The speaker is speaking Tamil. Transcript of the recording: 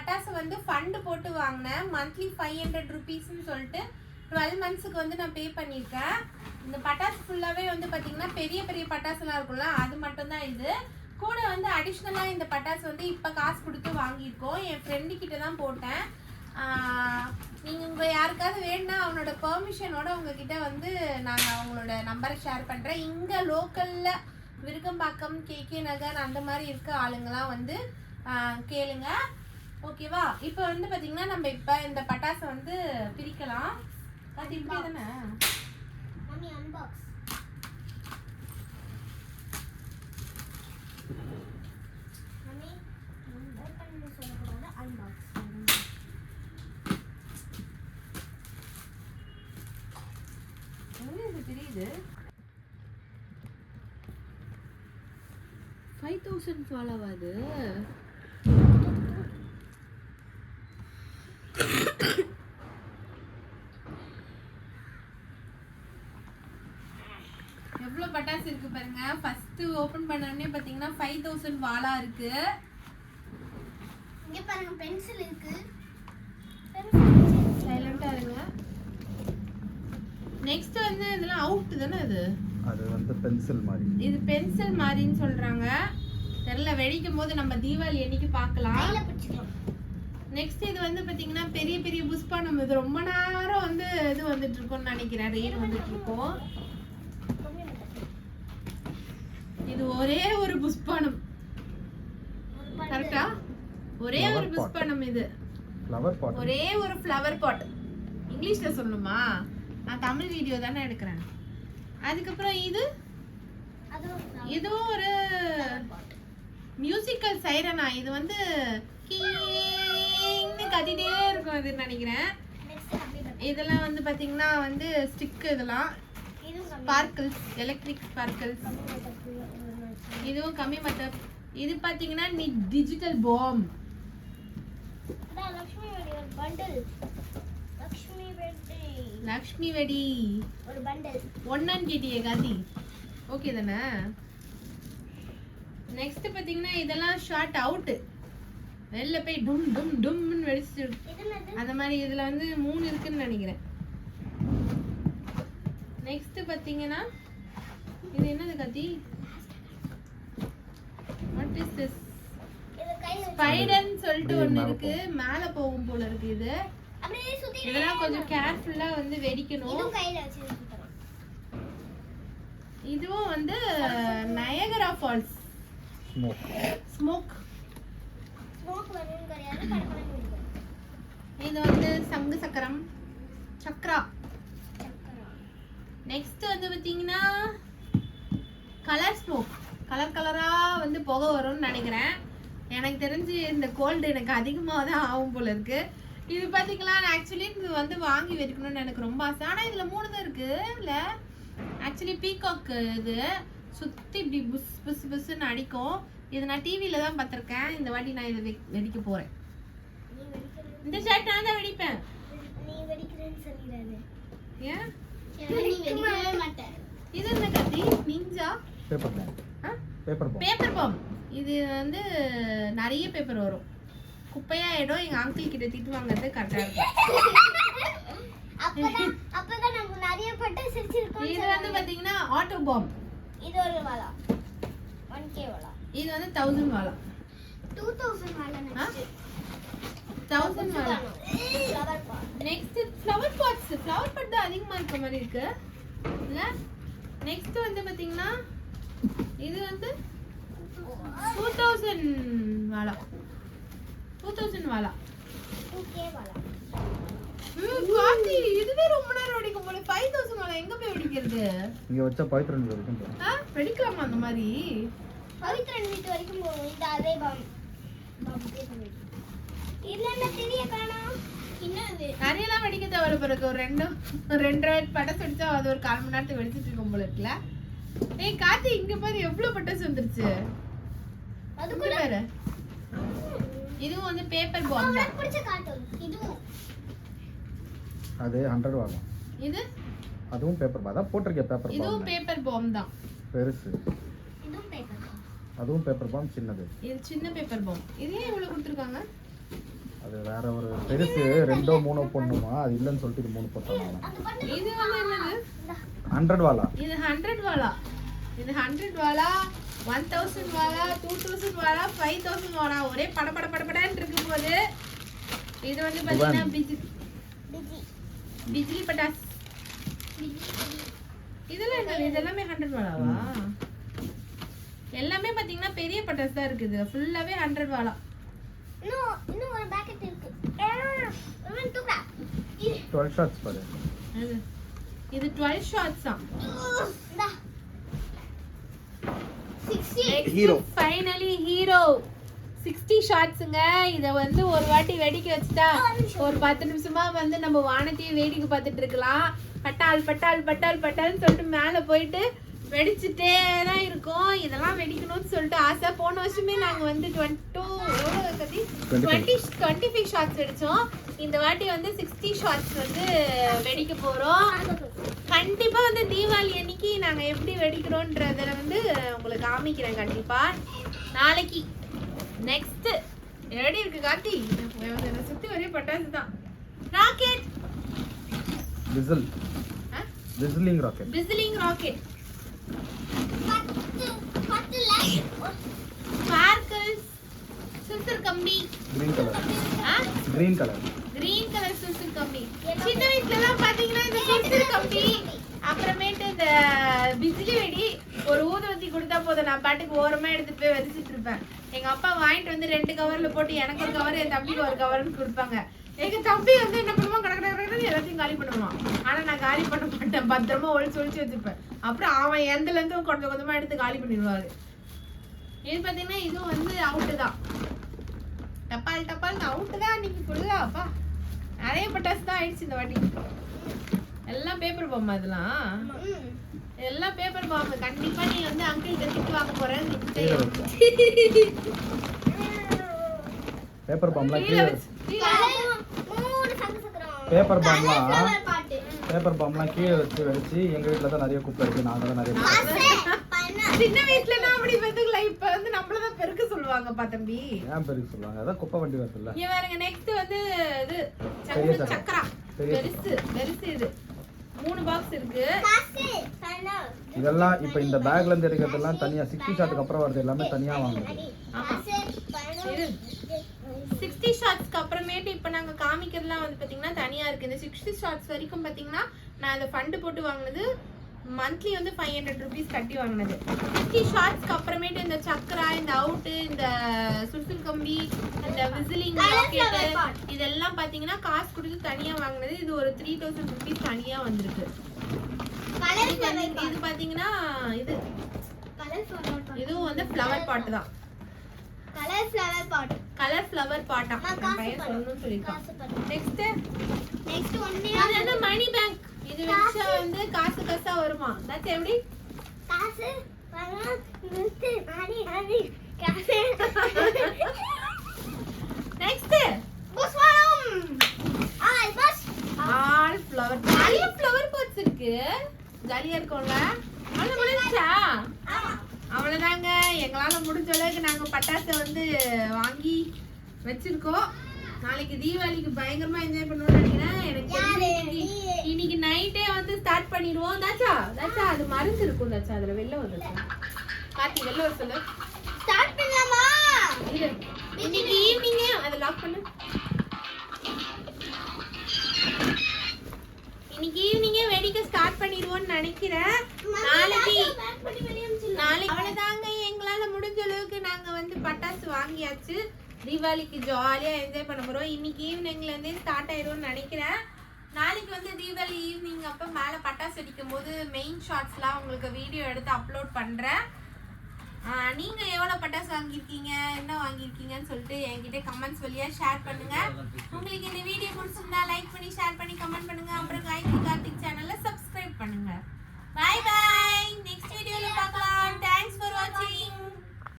பட்டாசு வந்து ஃபண்டு போட்டு வாங்கினேன். மந்த்லி ஃபைவ் ஹண்ட்ரட் ருபீஸ்ன்னு சொல்லிட்டு டுவெல் மந்த்ஸுக்கு வந்து நான் பே பண்ணியிருக்கேன். இந்த பட்டாசு ஃபுல்லாகவே வந்து பார்த்தீங்கன்னா பெரிய பெரிய பட்டாசுலாம் இருக்கும்ல அது மட்டும்தான் இது. கூட வந்து அடிஷ்னலாக இந்த பட்டாசு வந்து இப்போ காசு கொடுத்து வாங்கியிருக்கோம். என் ஃப்ரெண்டு கிட்ட தான் போட்டேன். நீங்கள் உங்கள் யாருக்காவது வேணும்னா அவனோட பெர்மிஷனோட உங்ககிட்ட வந்து நான் அவங்களோட நம்பரை ஷேர் பண்ணுறேன் இங்கே லோக்கலில் விருகம்பாக்கம் கேகே நகர் அந்த மாதிரி இருக்க ஆளுங்களாம் வந்து கேளுங்கள் ஓகேவா? இப்போ வந்து பார்த்தீங்கன்னா நம்ம இப்போ இந்த பட்டாசை வந்து பிரிக்கலாம். அது இப்படி தானே? மம்மி அன்பாக்ஸ் மம்மி ஓப்பன் சொல்லக்கூடாது அன்பாக்ஸ் தெரியுது? ஃபைவ் தௌசண்ட் ஃபாலோ ஆகுது. எவ்வளோ பட்டாசு இருக்கு பாருங்க. ஃபர்ஸ்ட் ஓபன் பண்ண உடனே பார்த்தீங்கன்னா ஃபைவ் தௌசண்ட் வாலா இருக்கு. இங்க பாருங்க பென்சில் இருக்கு. சைலண்டா இருங்க. நெக்ஸ்ட் வந்து இதெல்லாம் அவுட் தானே இது அது வந்து பென்சில் மாதிரி. இது பென்சில் மாதிரின்னு சொல்றாங்க. தெரியல வெடிக்கும் போது நம்ம தீபாவளி அன்னைக்கு பார்க்கலாம். நெக்ஸ்ட் இது வந்து பாத்தீங்கன்னா பெரிய பெரிய புஷ்பானம். இது ரொம்ப நேரம் வந்து இது வந்துட்டு இருக்கும்னு நினைக்கிறேன். ரெயின் வந்துட்டு இருக்கும் இது ஒரே ஒரு புஷ்பானம். கரெக்டா ஒரே ஒரு. புஷ்பானம் இது. ஒரே ஒரு ஃப்ளவர் பாட் இங்கிலீஷ்ல சொல்லணுமா? நான் தமிழ் வீடியோ தானே எடுக்கிறேன். அதுக்கப்புறம் இது? இதுவும் ஒரு மியூசிக்கல் சைரனா இது வந்து கீங்னு கத்திட்டே இருக்கும் இது நினைக்கிறேன். இதெல்லாம் வந்து பாத்தீங்கன்னா வந்து ஸ்டிக் இதெல்லாம். ஸ்பார்க்கிள்ஸ் எலக்ட்ரிக் ஸ்பார்க்கிள்ஸ் இதுவும் கம்மி மத்த இது பாத்தீங்கன்னா நீ டிஜிட்டல் பாம் லக்ஷ்மி வெடி ஒன்னான்னு கேட்டியே காந்தி. ஓகே தானே? நெக்ஸ்ட் பாத்தீங்கன்னா இதெல்லாம் ஷார்ட் அவுட் வெளில போய் டும் டும் டும்னு வெடிச்சு இது என்னது? அந்த மாதிரி இதுல வந்து மூணு இருக்குன்னு நினைக்கிறேன். நெக்ஸ்ட் பாத்தீங்கன்னா இது என்னது கத்தி வாட் இஸ் திஸ் ஸ்பைடர்னு சொல்லிட்டு மேல இருக்கு. மேல போகும் போல இருக்கு இது. அப்படியே சுத்தி இதெல்லாம் கொஞ்சம் கேர்ஃபுல்லா வந்து வெடிக்கணும். இதுவும் வந்து Niagara falls smoke smoke smoke வரும்னு கிடையாது கடற்கரை இது வந்து சங்கு சக்கரம் சக்ரா. நெக்ஸ்ட் வந்து பார்த்தீங்கன்னா கலர் ஸ்மோக் கலர் கலராக வந்து புகை வரும்னு நினைக்கிறேன். எனக்கு தெரிஞ்சு இந்த கோல்டு எனக்கு அதிகமாக தான் ஆகும் போல இருக்கு. இது பார்த்தீங்களா ஆக்சுவலி இது வந்து வாங்கி வைக்கணும்னு எனக்கு ரொம்ப ஆசை. ஆனால் இதில் மூணு தான் இருக்கு. இல்லை ஆக்சுவலி பீகாக் இது. சுற்றி இப்படி புஸ் புஸ் புஸ்ன்னு அடிக்கும். இது நான் டிவியில் தான் பார்த்துருக்கேன். இந்த வாட்டி நான் இதை வெடிக்க வெடிக்கிறது இந்த ஷர்ட் நான் தான் வெடிப்பேன். நீ வெடிக்கிறேன்னு சொல்லிடாது. ஏன்? நீ வெடிக்கவே மாட்டேன். இது என்ன கத்தி? Ninja paper bomb paper bomb paper bomb இது வந்து நிறைய பேப்பர் வரும். குப்பையாயிடும். எங்க அங்கிள் கிட்ட திட்டு வாங்குறது கரெக்டா இருக்கும். அப்பதான் அப்பதான் நம்ம நிறைய பட்டு சிரிச்சிருக்கோம் இது வந்து பாத்தீங்கன்னா ஆட்டோ பாம் இது ஒரு வாலா ஒன் கே வாலா இது வந்து தௌசண்ட் வாலா டூ தௌசண்ட் ஆ? Thousand pot next flower pots flower pot தான் அதிகமா இருக்க மாதிரி இருக்கு. இல்ல? நெக்ஸ்ட் வந்து பாத்தீங்கன்னா இது வந்து டூ தௌசண்ட் வாலா டூ தௌசண்ட் காந்தி இதுவே ரொம்ப நேரம் வெடிக்கும் போல. ஃபைவ் தௌசண்ட் வாலா எங்க போய் வெடிக்கிறது? இங்கே வச்சா பவித்ரன் வெடிக்கலாமா அந்த மாதிரி? பவித்ரன் வீட்டு வரைக்கும் போகும். இந்த அதே பாம் இதுல என்ன தெரிய காணோம் என்னது? நிறையலாம் வெடிக்க தேவையில்ல பிறகு ஒரு ரெண்டு ரெண்டரை பட்டாசு வெடிச்சா அது ஒரு கால் மணி நேரத்துக்கு வெடிச்சிட்டு இருக்கும் போல இருக்குல்ல? ஏய் கார்த்தி இங்க பாரு எவ்வளவு பட்டாசு வந்துருச்சு. அது இங்க கூட பாரு. இதுவும் வந்து பேப்பர் பாம் தான். பிடிச்ச இதுவும். அது ஹண்ட்ரட் வாங்கும் இது? அதுவும் பேப்பர் பாம் போட்டிருக்கேன் பேப்பர் இதுவும் பேப்பர் பாம் தான். பெருசு. அதுவும் பேப்பர் பாம் சின்னது. இது சின்ன பேப்பர் பாம் இது ஏன் இவ்வளவு கொடுத்துருக்காங்க? அது வேற ஒரு பெருசு ரெண்டோ மூணோ போடணுமா அது இல்லைன்னு சொல்லிட்டு இது மூணு போட்டாங்க இது வந்து என்னது? ஹண்ட்ரட் வாலா? இது ஹண்ட்ரட் வாலா? இது ஹண்ட்ரட் வாலா ஒன் தௌசண்ட் வாலா டூ தௌசண்ட் வாலா ஃபைவ் தௌசண்ட் வாலா? ஒரே பட பட படபடன்னு இருக்கும் போது இது வந்து பார்த்தீங்கன்னா பிஜி பிஜி பிஜ்லி பட்டாஸ் இதெல்லாம் என்ன இது எல்லாமே ஹண்ட்ரட் வாலாவா? எல்லாமே பார்த்தீங்கன்னா பெரிய பட்டாஸ் தான் இருக்குது. ஃபுல்லாவே ஹண்ட்ரட் வாலா இன்னும் இன்னும் ஒரு பேக்கெட் இருக்கு. இன்னும் தூக்கா இது டுவெல் ஷார்ட்ஸ் பாரு. அது இது டுவெல் ஷார்ட்ஸ் தான் Hero. ஃபைனலி ஹீரோ சிக்ஸ்டி ஷார்ட்ஸுங்க இதை வந்து ஒரு வாட்டி வெடிக்க வச்சுட்டா ஒரு பத்து நிமிஷமா வந்து நம்ம வானத்தையே வேடிக்கை பார்த்துட்டு இருக்கலாம். பட்டால் பட்டால் பட்டால் பட்டால்னு சொல்லிட்டு மேலே போயிட்டு வெடிச்சுட்டே தான் இருக்கும். இதெல்லாம் வெடிக்கணும்னு சொல்லிட்டு ஆசை. போன வருஷமே நாங்கள் வந்து twenty twenty twenty five shots வெடித்தோம் இந்த வாட்டி வந்து சிக்ஸ்டி ஷார்ட்ஸ் வந்து வெடிக்க போகிறோம் கண்டிப்பா வந்து தீபாவளி அன்னைக்கு நாங்க எப்படி வெடிக்கிறோன்றத வந்து உங்களுக்கு காமிக்கிறேன் கண்டிப்பா. நாளைக்கு. நெக்ஸ்ட் எப்படி இருக்கு கார்த்தி? சுத்தி ஒரே பட்டாசு தான். Rocket whistle whistling rocket பிசிலிங் rocket green colour green colour green colour சுசுர் கம்பி. சின்ன வயசுல எல்லாம் பாத்தீங்கன்னா இந்த சுசுர் கம்பி அப்புறமேட்டு இந்த பிஜிலி வெடி ஒரு ஊதுவத்தி கொடுத்தா போதும். நான் பாட்டுக்கு ஓரமா எடுத்துட்டு போய் வச்சுட்டு இருப்பேன். எங்க அப்பா வாங்கிட்டு வந்து ரெண்டு கவர்ல போட்டு எனக்கு ஒரு கவர் என் தம்பிக்கு ஒரு கவர்னு கொடுப்பாங்க. எங்க தம்பி வந்து என்ன பண்ணுவான் கடை கடை கடை எல்லாத்தையும் காலி பண்ணுவான் ஆனா நான் காலி பண்ண மாட்டேன். பத்திரமா ஒழிச்சு ஒழிச்சு வச்சுப்பேன். அப்புறம் அவன் எந்தல இருந்து கொஞ்சம் கொஞ்சமா எடுத்து காலி பண்ணிடுவாரு. இது பாத்தீங்கன்னா இதுவும் வந்து அவுட்டு தான். டப்பால் டப்பால் அவுட்டு தான் அன்னைக்கு ஃபுல்லா அப்பா நிறைய பட்டாசு தான் ஆயிடுச்சு இந்த வாட்டி. எல்லாம் பேப்பர் பாம்பா இதெல்லாம்? எல்லாம் பேப்பர் பாம்பு. கண்டிப்பா நீ வந்து அங்கிள் திட்டு வாங்க போறேன்னு நிச்சயம். பேப்பர் பாம்லாம் கீழே கீழே வச்சு கீழே வச்சு. மூணு சங்கு சக்கரம் பேப்பர் பாம்லாம் பேப்பர் பாம்லாம் கீழே வச்சு வெடிச்சு எங்க வீட்டில் தான் நிறைய குப்பை இருக்கு. நாங்கள் தான் நிறைய சின்ன வயசுல நான் அப்படி பெத்துக்கல. இப்ப வந்து நம்மளதான் பெருக்க சொல்லுவாங்க பா தம்பி. ஏன் பெருக்கு சொல்லுவாங்க? அதான் குப்பை வண்டி வருதுல்ல. இங்க பாருங்க நெக்ஸ்ட் வந்து இது சக்கர பெருசு பெருசு இது. மூணு பாக்ஸ் இருக்கு. இதெல்லாம் இப்போ இந்த பேக்ல இருந்து எடுக்கிறதெல்லாம் தனியா சிக்ஸ்டி ஷாட்டுக்கு அப்புறம் வருது. எல்லாமே தனியா இரு. சிக்ஸ்டி ஷார்ட்ஸ்க்கு அப்புறமேட்டு இப்போ நாங்கள் காமிக்கிறதுலாம் வந்து பார்த்தீங்கன்னா தனியாக இருக்குது இந்த சிக்ஸ்டி ஷார்ட்ஸ் வரைக்கும் பார்த்தீங்கன்னா நான் அதை ஃபண்டு போட்டு வாங்கினது மந்த்லி வந்து ஃபைவ் ஹண்ட்ரட் ருபீஸ் கட்டி வாங்கினது. சிக்ஸ்டி ஷார்ட்ஸ்க்கு அப்புறமேட்டு இந்த சக்கரா இந்த அவுட்டு இந்த சுசுல் கம்பி இந்த விசிலிங் ராக்கெட்டு இதெல்லாம் பார்த்தீங்கன்னா காசு கொடுத்து தனியாக வாங்கினது. இது ஒரு த்ரீ தௌசண்ட் ருபீஸ் தனியாக வந்திருக்கு. இது பார்த்தீங்கன்னா இது இதுவும் வந்து ஃப்ளவர் பாட்டு தான். Colour flower pot colour flower பாட்டா பையன். சொல்லணும்னு பணம் நெக்ஸ்ட் நெக்ஸ்ட் ஒன்னே அது வந்து மணி பேங்க் இது வச்சா வந்து காசு காசா வருமா? தட்ஸ் எப்படி? காசு? பணம் நிறுத்து. மணி மணி காசு நெக்ஸ்ட் புஷ்பம் ஆல் பஸ் ஆல் ஃப்ளவர் நிறைய ஃப்ளவர் பாட்ஸ் இருக்கு ஜாலியா இருக்கும்ல அவ்வளவு முடிஞ்சா ஆமா அவ்வளவுதாங்க எங்களால முடிஞ்ச அளவுக்கு நாங்க பட்டாசை வந்து வாங்கி வச்சிருக்கோம். நாளைக்கு தீபாவளிக்கு பயங்கரமா என்ஜாய் பண்ணுவோம்னு நினைக்கிறேன். எனக்கு? இன்னைக்கு- நைட்டே வந்து ஸ்டார்ட் பண்ணிடுவோம். தாச்சா? தாச்சா அது மறைஞ்சு இருக்கும் தாச்சா. அதுல வெளில வந்துருச்சு கார்த்தி வெளில வர சொல்லு. ஸ்டார்ட் பண்ணலாமா. இன்னைக்கு ஈவினிங்கே அதை லாக் பண்ணு. இன்னைக்கு ஈவினிங்கே வெடிக்க ஸ்டார்ட் பண்ணிடுவோம்னு நினைக்கிறேன். நாளைக்கு. நாளைக்கு அவ்வளவுதாங்க எங்களால முடிஞ்ச அளவுக்கு நாங்க வந்து பட்டாசு வாங்கியாச்சு. தீபாவளிக்கு ஜாலியாக என்ஜாய் பண்ண போகிறோம் இன்னைக்கு ஈவினிங்லேருந்தே ஸ்டார்ட் ஆயிரும்னு நினைக்கிறேன். நாளைக்கு வந்து தீபாவளி ஈவினிங் அப்போ மேலே பட்டாசு அடிக்கும் போது மெயின் ஷார்ட்ஸ்லாம் உங்களுக்கு வீடியோ எடுத்து அப்லோட் பண்ணுறேன் நீங்கள் எவ்வளோ பட்டாசு வாங்கியிருக்கீங்க என்ன வாங்கியிருக்கீங்கன்னு சொல்லிட்டு என்கிட்ட கமெண்ட்ஸ் வழியாக ஷேர் பண்ணுங்கள் உங்களுக்கு இந்த வீடியோ பிடிச்சிருந்தா லைக் பண்ணி ஷேர் பண்ணி கமெண்ட் பண்ணுங்க. அப்புறம் காயத்ரி கார்த்திக் சேனலில் சப்ஸ்கிரைப் பண்ணுங்கள் பாய் பாய் நெக்ஸ்ட் வீடியோவில் பார்க்கலாம்.